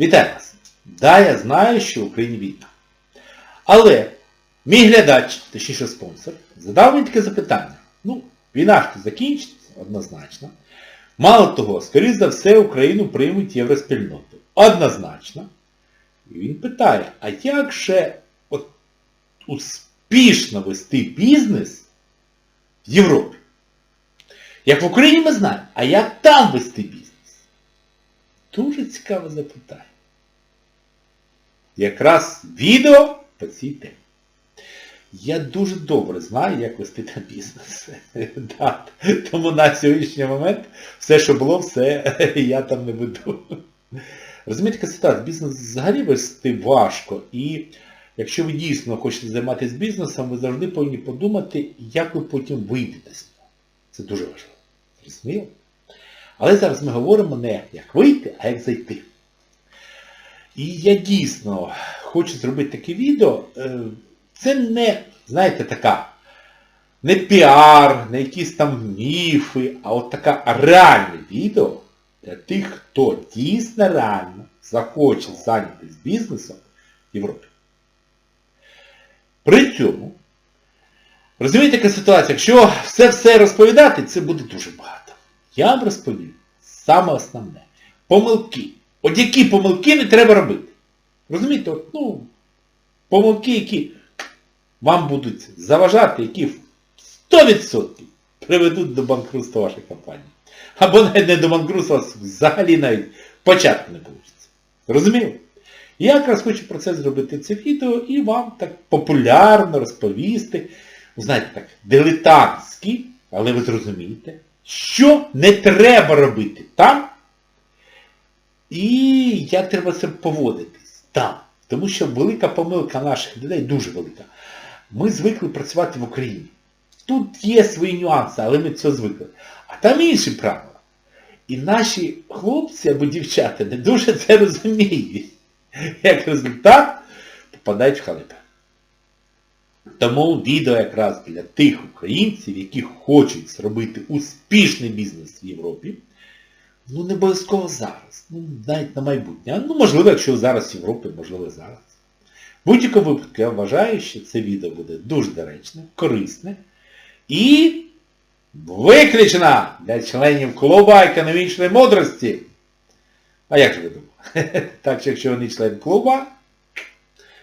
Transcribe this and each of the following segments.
Вітаю вас! Да, я знаю, що в Україні війна. Але мій глядач, точніше спонсор, задав мені таке запитання. Ну, війна ж то закінчиться, однозначно. Мало того, скоріш за все, Україну приймуть євроспільноту. Однозначно. І він питає, а як же от успішно вести бізнес в Європі? Як в Україні ми знаємо, а як там вести бізнес? Дуже цікаве запитання. Якраз відео по цій темі. Я дуже добре знаю, як вести там бізнес. Да. Тому на сьогоднішній момент все, що було, все я там не веду. Розумієте, ситуація? Бізнес взагалі вести важко. І якщо ви дійсно хочете займатися бізнесом, ви завжди повинні подумати, як ви потім вийдете з нього. Це дуже важливо. Зрозуміло? Але зараз ми говоримо не як вийти, а як зайти. І я дійсно хочу зробити таке відео. Е, Це не, знаєте, така, не піар, не якісь там міфи, а от така реальне відео для тих, хто дійсно реально захоче зайнятися бізнесом в Європі. При цьому, розумієте, яка ситуація, якщо все-все розповідати, це буде дуже багато. Я вам розповім саме основне. Помилки. От які помилки не треба робити. Розумієте, от, ну, помилки, які вам будуть заважати, які в 100% приведуть до банкрутства вашої компанії. Або навіть не до банкрутства, взагалі навіть початку не вийде. Розумієте? Я якраз хочу про це зробити це відео і вам так популярно розповісти, знаєте, так, дилетантськи, але ви зрозумієте, що не треба робити там, і як треба себе поводитись там. Тому що велика помилка наших людей, дуже велика. Ми звикли працювати в Україні. Тут є свої нюанси, але ми це звикли. А там інші правила. І наші хлопці або дівчата не дуже це розуміють. Як результат, попадають в халепи. Тому відео якраз для тих українців, які хочуть зробити успішний бізнес в Європі, ну не обов'язково зараз, ну навіть на майбутнє. Ну можливо, якщо зараз в Європі, можливо зараз. Будь-якому випадку я вважаю, що це відео буде дуже доречне, корисне і виключено для членів клубу економічної мудрості. А як же ви думали? Так що якщо ви не член клуба,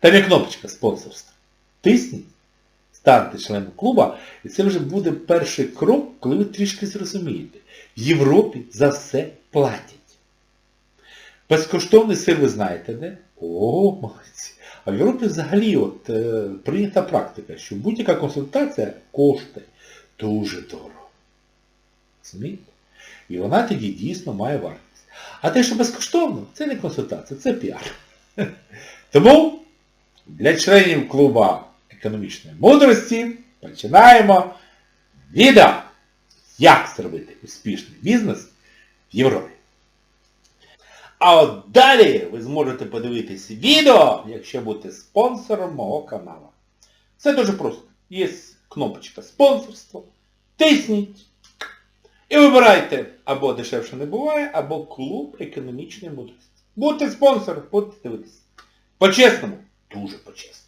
там є кнопочка спонсорства. Тисніть, станьте членом клуба, і це вже буде перший крок, коли ви трішки зрозумієте. В Європі за все платять. Безкоштовний сир ви знаєте, де? О, молодці. А в Європі взагалі от, е, прийнята практика, що будь-яка консультація коштує дуже дорого. Розумієте? І вона тоді дійсно має вартість. А те, що безкоштовно, це не консультація, це піар. Тому для членів клуба економічної мудрості починаємо відео, як зробити успішний бізнес в Європі. А от далі ви зможете подивитись відео, якщо будете спонсором мого каналу. Все дуже просто. Є кнопочка спонсорство. Тисніть. І вибирайте або дешевше не буває, або клуб економічної мудрості. Будьте спонсором, будьте дивитися. По-чесному, дуже по-чесному.